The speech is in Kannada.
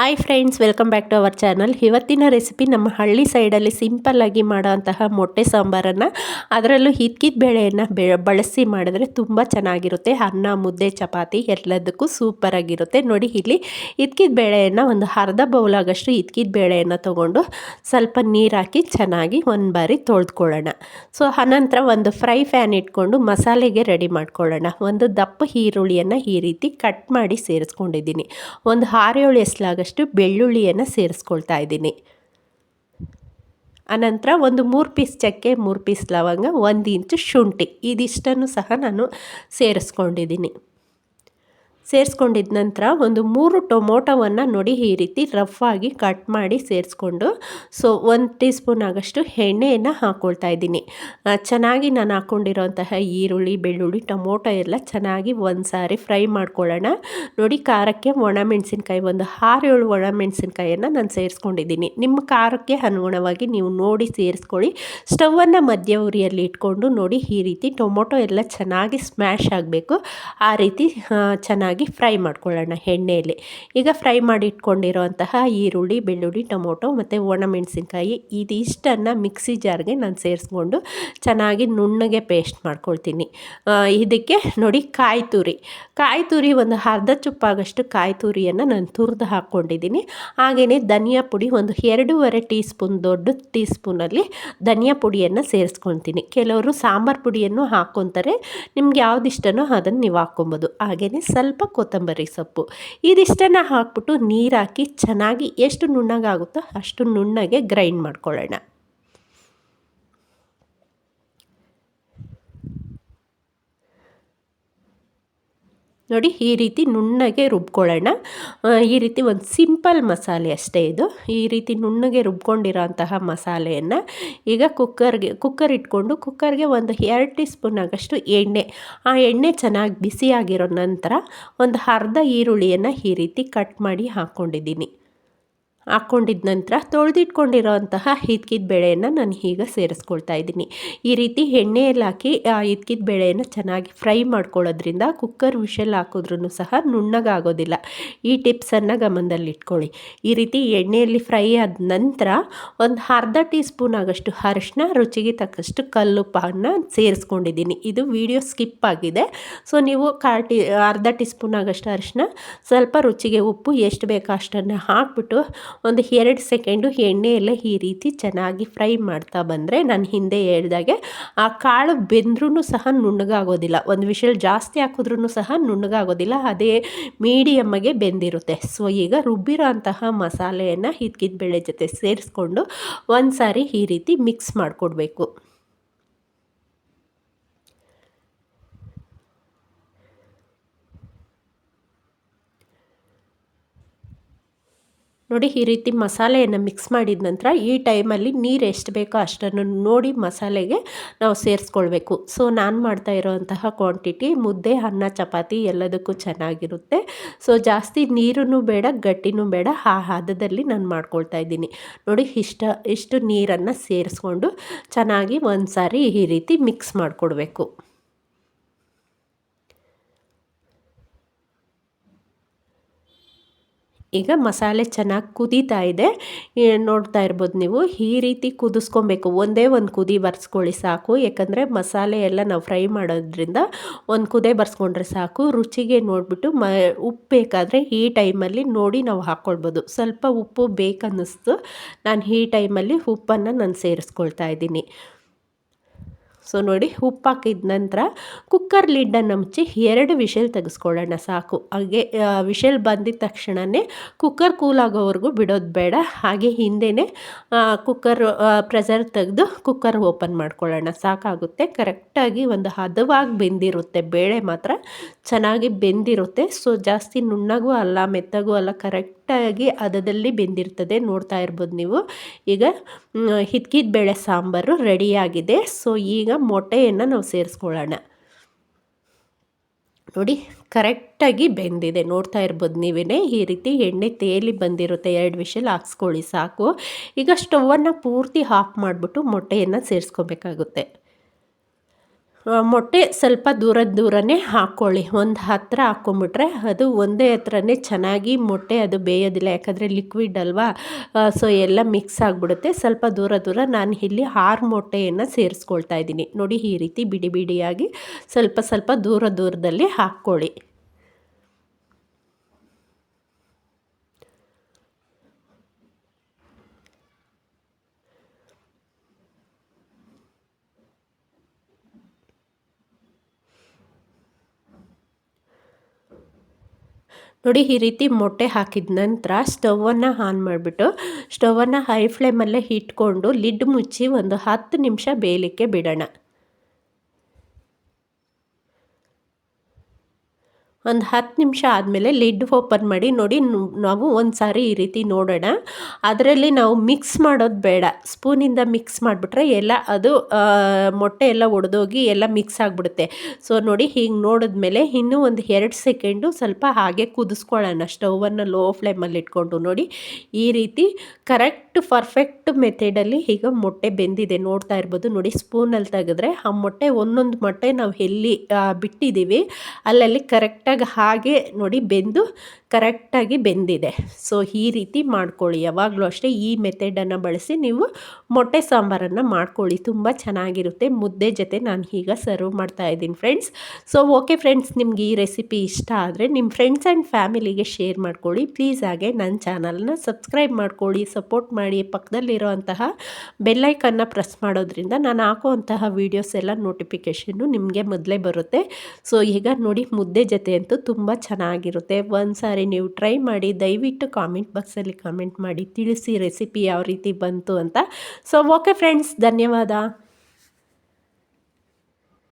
Hi friends welcome back to our channel ಇವತ್ತಿನ ರೆಸಿಪಿ ನಮ್ಮ ಹಳ್ಳಿ ಸೈಡಲ್ಲಿ ಸಿಂಪಲ್ಲಾಗಿ ಮಾಡೋವಂತಹ ಮೊಟ್ಟೆ ಸಾಂಬಾರನ್ನು, ಅದರಲ್ಲೂ ಹಿತ್ಕಿದ ಬೇಳೆಯನ್ನು ಬಳಸಿ ಮಾಡಿದ್ರೆ ತುಂಬ ಚೆನ್ನಾಗಿರುತ್ತೆ. ಅನ್ನ, ಮುದ್ದೆ, ಚಪಾತಿ ಎಲ್ಲದಕ್ಕೂ ಸೂಪರಾಗಿರುತ್ತೆ ನೋಡಿ ಇಲ್ಲಿ ಹಿತ್ಕಿದ ಬೇಳೆಯನ್ನು ಒಂದು ಅರ್ಧ ಬೌಲಾಗಷ್ಟು ಹಿತ್ಕಿದ ಬೇಳೆಯನ್ನು ತೊಗೊಂಡು ಸ್ವಲ್ಪ ನೀರು ಹಾಕಿ ಚೆನ್ನಾಗಿ ಒಂದು ಬಾರಿ ತೊಳೆದುಕೊಳ್ಳೋಣ. ಸೊ ಅನಂತರ ಒಂದು ಫ್ರೈ ಫ್ಯಾನ್ ಇಟ್ಕೊಂಡು ಮಸಾಲೆಗೆ ರೆಡಿ ಮಾಡ್ಕೊಳ್ಳೋಣ. ಒಂದು ದಪ್ಪ ಈರುಳ್ಳಿಯನ್ನು ಈ ರೀತಿ ಕಟ್ ಮಾಡಿ ಸೇರಿಸ್ಕೊಂಡಿದ್ದೀನಿ. ಒಂದು ಆರೇಳು ಎಸ್ಲಾಗ ಅಷ್ಟು ಬೆಳ್ಳುಳ್ಳಿಯನ್ನು ಸೇರಿಸ್ಕೊಳ್ತಾ ಇದ್ದೀನಿ. ಅನಂತರ ಒಂದು ಮೂರು ಪೀಸ್ ಚಕ್ಕೆ, ಮೂರು ಪೀಸ್ ಲವಂಗ, ಒಂದು ಇಂಚು ಶುಂಠಿ, ಇದಿಷ್ಟನ್ನು ಸಹ ನಾನು ಸೇರಿಸ್ಕೊಂಡಿದ್ದೀನಿ. ಸೇರಿಸ್ಕೊಂಡಿದ ನಂತರ ಒಂದು ಮೂರು ಟೊಮೊಟೊವನ್ನು ನೋಡಿ ಈ ರೀತಿ ರಫ್ ಆಗಿ ಕಟ್ ಮಾಡಿ ಸೇರಿಸ್ಕೊಂಡು, ಸೊ ಒಂದು ಟೀ ಸ್ಪೂನ್ ಆಗಷ್ಟು ಎಣ್ಣೆಯನ್ನು ಹಾಕ್ಕೊಳ್ತಾ ಇದ್ದೀನಿ. ಚೆನ್ನಾಗಿ ನಾನು ಹಾಕ್ಕೊಂಡಿರೋಂತಹ ಈರುಳ್ಳಿ, ಬೆಳ್ಳುಳ್ಳಿ, ಟೊಮೊಟೊ ಎಲ್ಲ ಚೆನ್ನಾಗಿ ಒಂದು ಸಾರಿ ಫ್ರೈ ಮಾಡ್ಕೊಳ್ಳೋಣ. ನೋಡಿ ಖಾರಕ್ಕೆ ಒಣಮೆಣಸಿನ್ಕಾಯಿ, ಒಂದು ಆರು ಏಳು ಒಣಮೆಣಸಿನ್ಕಾಯನ್ನು ನಾನು ಸೇರಿಸ್ಕೊಂಡಿದ್ದೀನಿ. ನಿಮ್ಮ ಖಾರಕ್ಕೆ ಅನುಗುಣವಾಗಿ ನೀವು ನೋಡಿ ಸೇರಿಸ್ಕೊಳ್ಳಿ. ಸ್ಟವನ್ನು ಮಧ್ಯ ಉರಿಯಲ್ಲಿ ಇಟ್ಕೊಂಡು ನೋಡಿ ಈ ರೀತಿ ಟೊಮೊಟೊ ಎಲ್ಲ ಚೆನ್ನಾಗಿ ಸ್ಮ್ಯಾಶ್ ಆಗಬೇಕು. ಆ ರೀತಿ ಚೆನ್ನಾಗಿ ಚೆನ್ನಾಗಿ ಫ್ರೈ ಮಾಡ್ಕೊಳ್ಳೋಣ ಎಣ್ಣೆಯಲ್ಲಿ. ಈಗ ಫ್ರೈ ಮಾಡಿ ಇಟ್ಕೊಂಡಿರೋಂತಹ ಈರುಳ್ಳಿ, ಬೆಳ್ಳುಳ್ಳಿ, ಟೊಮೊಟೊ ಮತ್ತು ಒಣಮೆಣಸಿನ್ಕಾಯಿ ಇದಿಷ್ಟನ್ನು ಮಿಕ್ಸಿ ಜಾರ್ಗೆ ನಾನು ಸೇರಿಸ್ಕೊಂಡು ಚೆನ್ನಾಗಿ ನುಣ್ಣಗೆ ಪೇಸ್ಟ್ ಮಾಡ್ಕೊಳ್ತೀನಿ. ಇದಕ್ಕೆ ನೋಡಿ ಕಾಯಿ ತುರಿ ಕಾಯಿ ತುರಿ ಒಂದು ಅರ್ಧ ಚುಪ್ಪಾಗಷ್ಟು ಕಾಯಿ ತುರಿಯನ್ನು ನಾನು ತುರಿದು ಹಾಕ್ಕೊಂಡಿದ್ದೀನಿ. ಹಾಗೆಯೇ ಧನಿಯಾ ಪುಡಿ ಒಂದು ಎರಡೂವರೆ ಟೀ ಸ್ಪೂನ್ ದೊಡ್ಡ ಟೀ ಸ್ಪೂನಲ್ಲಿ ಧನಿಯಾ ಪುಡಿಯನ್ನು ಸೇರಿಸ್ಕೊಳ್ತೀನಿ. ಕೆಲವರು ಸಾಂಬಾರು ಪುಡಿಯನ್ನು ಹಾಕ್ಕೊತಾರೆ. ನಿಮ್ಗೆ ಯಾವ್ದು ಇಷ್ಟನೋ ಅದನ್ನು ನೀವು ಹಾಕ್ಕೊಬೋದು. ಹಾಗೆಯೇ ಸ್ವಲ್ಪ ಕೊತ್ತಂಬರಿ ಸೊಪ್ಪು. ಇದಿಷ್ಟನ್ನು ಹಾಕ್ಬಿಟ್ಟು ನೀರಾಕಿ ಚೆನ್ನಾಗಿ ಎಷ್ಟು ನುಣ್ಣಗಾಗುತ್ತೋ ಅಷ್ಟು ನುಣ್ಣಗೆ ಗ್ರೈಂಡ್ ಮಾಡ್ಕೊಳ್ಳೋಣ. ನೋಡಿ ಈ ರೀತಿ ನುಣ್ಣಗೆ ರುಬ್ಕೊಳ್ಳೋಣ. ಈ ರೀತಿ ಒಂದು ಸಿಂಪಲ್ ಮಸಾಲೆ ಅಷ್ಟೇ ಇದು. ಈ ರೀತಿ ನುಣ್ಣಗೆ ರುಬ್ಕೊಂಡಿರೋಂತಹ ಮಸಾಲೆಯನ್ನು ಈಗ ಕುಕ್ಕರ್ಗೆ, ಕುಕ್ಕರ್ ಇಟ್ಕೊಂಡು ಕುಕ್ಕರ್ಗೆ ಒಂದು ಎರಡು ಟೀ ಸ್ಪೂನ್ ಆಗಷ್ಟು ಎಣ್ಣೆ, ಆ ಎಣ್ಣೆ ಚೆನ್ನಾಗಿ ಬಿಸಿಯಾಗಿರೋ ನಂತರ ಒಂದು ಅರ್ಧ ಈರುಳ್ಳಿಯನ್ನು ಈ ರೀತಿ ಕಟ್ ಮಾಡಿ ಹಾಕ್ಕೊಂಡಿದ್ದೀನಿ ಹಾಕ್ಕೊಂಡಿದ ನಂತರ ತೊಳೆದಿಟ್ಕೊಂಡಿರೋ ಅಂತಹ ಹಿದ್ಕಿದ ಬೇಳೆಯನ್ನು ನಾನು ಈಗ ಸೇರಿಸ್ಕೊಳ್ತಾ ಇದ್ದೀನಿ. ಈ ರೀತಿ ಎಣ್ಣೆಯಲ್ಲಿ ಹಾಕಿ ಹಿದ್ಕಿದ ಬೇಳೆಯನ್ನು ಚೆನ್ನಾಗಿ ಫ್ರೈ ಮಾಡ್ಕೊಳ್ಳೋದ್ರಿಂದ ಕುಕ್ಕರ್ ವಿಷಲ್ ಹಾಕಿದ್ರೂ ಸಹ ನುಣ್ಣಗಾಗೋದಿಲ್ಲ. ಈ ಟಿಪ್ಸನ್ನು ಗಮನದಲ್ಲಿ ಇಟ್ಕೊಳ್ಳಿ. ಈ ರೀತಿ ಎಣ್ಣೆಯಲ್ಲಿ ಫ್ರೈ ಆದ ನಂತರ ಒಂದು ಅರ್ಧ ಟೀ ಸ್ಪೂನ್ ಆಗಷ್ಟು ಅರಿಶಿನ ರುಚಿಗೆ ತಕ್ಕಷ್ಟು ಕಲ್ಲುಪ್ಪನ್ನು ಸೇರಿಸ್ಕೊಂಡಿದ್ದೀನಿ. ಇದು ವಿಡಿಯೋ ಸ್ಕಿಪ್ ಆಗಿದೆ. ಸೊ, ನೀವು ಕಾಟಿ ಅರ್ಧ ಟೀ ಸ್ಪೂನ್ ಆಗೋಷ್ಟು ಅರಿಶಿನ ಸ್ವಲ್ಪ ರುಚಿಗೆ ಉಪ್ಪು, ಎಷ್ಟು ಬೇಕೋ ಅಷ್ಟನ್ನು ಹಾಕ್ಬಿಟ್ಟು ಒಂದು ಎರಡು ಸೆಕೆಂಡು ಎಣ್ಣೆಯಲ್ಲೇ ಈ ರೀತಿ ಚೆನ್ನಾಗಿ ಫ್ರೈ ಮಾಡ್ತಾ ಬಂದರೆ ನಾನು ಹಿಂದೆ ಹೇಳ್ದಾಗೆ ಆ ಕಾಳು ಬೆಂದ್ರೂ ಸಹ ನುಣ್ಣಗಾಗೋದಿಲ್ಲ. ಒಂದು ವಿಷಲ್ ಜಾಸ್ತಿ ಹಾಕಿದ್ರೂ ಸಹ ನುಣ್ಣಗಾಗೋದಿಲ್ಲ. ಅದೇ ಮೀಡಿಯಮ್ಮಗೆ ಬೆಂದಿರುತ್ತೆ. ಸೊ ಈಗ ರುಬ್ಬಿರೋ ಅಂತಹ ಮಸಾಲೆಯನ್ನು ಹಿದ್ಕಿದ ಬೆಳೆ ಜೊತೆ ಸೇರಿಸ್ಕೊಂಡು ಒಂದು ಸಾರಿ ಈ ರೀತಿ ಮಿಕ್ಸ್ ಮಾಡಿಕೊಡ್ಬೇಕು. ನೋಡಿ ಈ ರೀತಿ ಮಸಾಲೆಯನ್ನು ಮಿಕ್ಸ್ ಮಾಡಿದ ನಂತರ ಈ ಟೈಮಲ್ಲಿ ನೀರು ಎಷ್ಟು ಬೇಕೋ ಅಷ್ಟನ್ನು ನೋಡಿ ಮಸಾಲೆಗೆ ನಾವು ಸೇರಿಸ್ಕೊಳ್ಬೇಕು. ಸೊ ನಾನು ಮಾಡ್ತಾ ಇರೋವಂತಹ ಕ್ವಾಂಟಿಟಿ ಮುದ್ದೆ, ಅನ್ನ, ಚಪಾತಿ ಎಲ್ಲದಕ್ಕೂ ಚೆನ್ನಾಗಿರುತ್ತೆ. ಸೊ ಜಾಸ್ತಿ ನೀರೂ ಬೇಡ, ಗಟ್ಟಿನೂ ಬೇಡ, ಆ ಹದದಲ್ಲಿ ನಾನು ಮಾಡ್ಕೊಳ್ತಾ ಇದ್ದೀನಿ. ನೋಡಿ ಇಷ್ಟ, ಇಷ್ಟು ನೀರನ್ನು ಸೇರಿಸ್ಕೊಂಡು ಚೆನ್ನಾಗಿ ಒಂದು ಸಾರಿ ಈ ರೀತಿ ಮಿಕ್ಸ್ ಮಾಡಿಕೊಡ್ಬೇಕು. ಈಗ ಮಸಾಲೆ ಚೆನ್ನಾಗಿ ಕುದೀತಾ ಇದೆ. ನೋಡ್ತಾ ಇರ್ಬೋದು ನೀವು, ಈ ರೀತಿ ಕುದಿಸ್ಕೊಬೇಕು. ಒಂದೇ ಒಂದು ಕುದಿ ಬರ್ಸ್ಕೊಳ್ಳಿ ಸಾಕು. ಯಾಕಂದರೆ ಮಸಾಲೆ ಎಲ್ಲ ನಾವು ಫ್ರೈ ಮಾಡೋದ್ರಿಂದ ಒಂದು ಕುದೆ ಬರ್ಸ್ಕೊಂಡ್ರೆ ಸಾಕು. ರುಚಿಗೆ ನೋಡಿಬಿಟ್ಟು ಮ, ಉಪ್ಪು ಬೇಕಾದರೆ ಈ ಟೈಮಲ್ಲಿ ನೋಡಿ ನಾವು ಹಾಕ್ಕೊಳ್ಬೋದು ಸ್ವಲ್ಪ ಉಪ್ಪು ಬೇಕನ್ನಿಸ್ತು. ನಾನು ಈ ಟೈಮಲ್ಲಿ ಉಪ್ಪನ್ನು ನಾನು ಸೇರಿಸ್ಕೊಳ್ತಾ ಇದ್ದೀನಿ. ಸೊ ನೋಡಿ ಉಪ್ಪು ಹಾಕಿದ ನಂತರ ಕುಕ್ಕರ್ ಲಿಡ್ಡನ್ನು ಮುಚ್ಚಿ ಎರಡು ವಿಷಲ್ ತೆಗೆಸ್ಕೊಳ್ಳೋಣ ಸಾಕು. ಹಾಗೆ ವಿಷಲ್ ಬಂದಿದ ತಕ್ಷಣವೇ ಕುಕ್ಕರ್ ಕೂಲ್ ಆಗೋವರೆಗೂ ಬಿಡೋದು ಬೇಡ. ಹಾಗೆ ಹಿಂದೆಯೇ ಕುಕ್ಕರ್ ಪ್ರೆಸರ್ ತೆಗೆದು ಕುಕ್ಕರ್ ಓಪನ್ ಮಾಡ್ಕೊಳ್ಳೋಣ. ಸಾಕಾಗುತ್ತೆ. ಕರೆಕ್ಟಾಗಿ ಒಂದು ಹದವಾಗಿ ಬೆಂದಿರುತ್ತೆ. ಬೇಳೆ ಮಾತ್ರ ಚೆನ್ನಾಗಿ ಬೆಂದಿರುತ್ತೆ. ಸೊ ಜಾಸ್ತಿ ನುಣ್ಣಗೂ ಅಲ್ಲ, ಮೆತ್ತಗೂ ಅಲ್ಲ ಕರೆಕ್ಟ್ ಕರೆಕ್ಟಾಗಿ ಹದದಲ್ಲಿ ಬೆಂದಿರ್ತದೆ, ನೋಡ್ತಾ ಇರ್ಬೋದು ನೀವು. ಈಗ ಹಿತ್ಕಿದ ಬೇಳೆ ಸಾಂಬಾರು ರೆಡಿಯಾಗಿದೆ. ಸೊ ಈಗ ಮೊಟ್ಟೆಯನ್ನು ನಾವು ಸೇರಿಸ್ಕೊಳ್ಳೋಣ. ನೋಡಿ, ಕರೆಕ್ಟಾಗಿ ಬೆಂದಿದೆ. ನೋಡ್ತಾ ಇರ್ಬೋದು ನೀವೇ ಈ ರೀತಿ ಎಣ್ಣೆ ತೇಲಿ ಬಂದಿರುತ್ತೆ. ಎರಡು ವಿಷಲ್ ಹಾಕ್ಸ್ಕೊಳ್ಳಿ ಸಾಕು. ಈಗ ಸ್ಟವನ್ನು ಪೂರ್ತಿ ಆಫ್ ಮಾಡಿಬಿಟ್ಟು ಮೊಟ್ಟೆಯನ್ನು ಸೇರಿಸ್ಕೋಬೇಕಾಗುತ್ತೆ. ಮೊಟ್ಟೆ ಸ್ವಲ್ಪ ದೂರ ದೂರನೇ ಹಾಕ್ಕೊಳ್ಳಿ ಒಂದು ಹತ್ತಿರ ಹಾಕ್ಕೊಂಬಿಟ್ರೆ ಅದು ಒಂದೇ ಹತ್ರನೇ ಚೆನ್ನಾಗಿ ಮೊಟ್ಟೆ ಅದು ಬೇಯೋದಿಲ್ಲ. ಯಾಕಂದರೆ ಲಿಕ್ವಿಡ್ ಅಲ್ವಾ? ಸೊ ಎಲ್ಲ ಮಿಕ್ಸ್ ಆಗಿಬಿಡುತ್ತೆ. ಸ್ವಲ್ಪ ದೂರ ದೂರ ನಾನು ಇಲ್ಲಿ ಆರು ಮೊಟ್ಟೆಯನ್ನು ಸೇರಿಸ್ಕೊಳ್ತಾ ಇದ್ದೀನಿ. ನೋಡಿ ಈ ರೀತಿ ಬಿಡಿ ಬಿಡಿಯಾಗಿ ಸ್ವಲ್ಪ ಸ್ವಲ್ಪ ದೂರ ದೂರದಲ್ಲಿ ಹಾಕ್ಕೊಳ್ಳಿ ನೋಡಿ ಈ ರೀತಿ ಮೊಟ್ಟೆ ಹಾಕಿದ ನಂತರ ಸ್ಟವನ್ನು ಆನ್ ಮಾಡಿಬಿಟ್ಟು ಸ್ಟವನ್ನು ಹೈ ಫ್ಲೇಮಲ್ಲೇ ಇಟ್ಕೊಂಡು ಲಿಡ್ ಮುಚ್ಚಿ ಒಂದು ಹತ್ತು ನಿಮಿಷ ಬೇಯಲಿಕ್ಕೆ ಬಿಡೋಣ. ಒಂದು ಹತ್ತು ನಿಮಿಷ ಆದಮೇಲೆ ಲಿಡ್ ಓಪನ್ ಮಾಡಿ ನೋಡಿ ನಾವು ಒಂದು ಸಾರಿ ಈ ರೀತಿ ನೋಡೋಣ. ಅದರಲ್ಲಿ ನಾವು ಮಿಕ್ಸ್ ಮಾಡೋದು ಬೇಡ. ಸ್ಪೂನಿಂದ ಮಿಕ್ಸ್ ಮಾಡಿಬಿಟ್ರೆ ಎಲ್ಲ ಅದು ಮೊಟ್ಟೆ ಎಲ್ಲ ಒಡೆದೋಗಿ ಎಲ್ಲ ಮಿಕ್ಸ್ ಆಗಿಬಿಡುತ್ತೆ. ಸೊ, ನೋಡಿ ಹೀಗೆ ನೋಡಿದ್ಮೇಲೆ ಇನ್ನೂ ಒಂದು ಎರಡು ಸೆಕೆಂಡು ಸ್ವಲ್ಪ ಹಾಗೆ ಕುದಿಸ್ಕೊಳ್ಳೋಣ. ಸ್ಟೌವನ್ನು ಲೋ ಫ್ಲೇಮಲ್ಲಿ ಇಟ್ಕೊಂಡು ನೋಡಿ. ಈ ರೀತಿ ಕರೆಕ್ಟ್ ಪರ್ಫೆಕ್ಟ್ ಮೆಥಡಲ್ಲಿ ಈಗ ಮೊಟ್ಟೆ ಬೆಂದಿದೆ. ನೋಡ್ತಾ ಇರ್ಬೋದು. ನೋಡಿ ಸ್ಪೂನಲ್ಲಿ ತೆಗೆದ್ರೆ ಆ ಮೊಟ್ಟೆ, ಒಂದೊಂದು ಮೊಟ್ಟೆ ನಾವು ಎಲ್ಲಿ ಬಿಟ್ಟಿದ್ದೀವಿ, ಅಲ್ಲಲ್ಲಿ ಕರೆಕ್ಟಾಗಿ ಹಾಗೆ ನೋಡಿ ಬೆಂದು ಕರೆಕ್ಟಾಗಿ ಬೆಂದಿದೆ. ಸೊ ಈ ರೀತಿ ಮಾಡ್ಕೊಳ್ಳಿ. ಯಾವಾಗಲೂ ಅಷ್ಟೇ ಈ ಮೆಥಡನ್ನು ಬಳಸಿ ನೀವು ಮೊಟ್ಟೆ ಸಾಂಬಾರನ್ನು ಮಾಡ್ಕೊಳ್ಳಿ. ತುಂಬ ಚೆನ್ನಾಗಿರುತ್ತೆ. ಮುದ್ದೆ ಜೊತೆ ನಾನು ಈಗ ಸರ್ವ್ ಮಾಡ್ತಾ ಇದ್ದೀನಿ ಫ್ರೆಂಡ್ಸ್ ಸೊ ಓಕೆ ಫ್ರೆಂಡ್ಸ್ ನಿಮ್ಗೆ ಈ ರೆಸಿಪಿ ಇಷ್ಟ ಆದರೆ ನಿಮ್ಮ ಫ್ರೆಂಡ್ಸ್ ಆ್ಯಂಡ್ ಫ್ಯಾಮಿಲಿಗೆ ಶೇರ್ ಮಾಡ್ಕೊಳ್ಳಿ. ಪ್ಲೀಸ್ ಹಾಗೆ ನನ್ನ ಚಾನಲ್ನ ಸಬ್ಸ್ಕ್ರೈಬ್ ಮಾಡ್ಕೊಳ್ಳಿ. ಸಪೋರ್ಟ್ ಮಾಡಿ ಪಕ್ಕದಲ್ಲಿರೋಂತಹ ಬೆಲ್ಲೈಕನ್ನು ಪ್ರೆಸ್ ಮಾಡೋದ್ರಿಂದ ನಾನು ಹಾಕುವಂತಹ ವೀಡಿಯೋಸ್ ಎಲ್ಲ ನೋಟಿಫಿಕೇಷನ್ನು ನಿಮಗೆ ಮೊದಲೇ ಬರುತ್ತೆ. ಸೊ ಈಗ ನೋಡಿ ಮುದ್ದೆ ಜೊತೆ ಅಂತೂ ತುಂಬ ಚೆನ್ನಾಗಿರುತ್ತೆ. ಒಂದು ಸಾರಿ ನೀವು ಟ್ರೈ ಮಾಡಿ, ದಯವಿಟ್ಟು ಕಾಮೆಂಟ್ ಬಾಕ್ಸಲ್ಲಿ ಕಾಮೆಂಟ್ ಮಾಡಿ, ತಿಳಿಸಿ ರೆಸಿಪಿ ಯಾವ ರೀತಿ ಬಂತು ಅಂತ. ಸೊ ಓಕೆ ಫ್ರೆಂಡ್ಸ್ ಧನ್ಯವಾದ.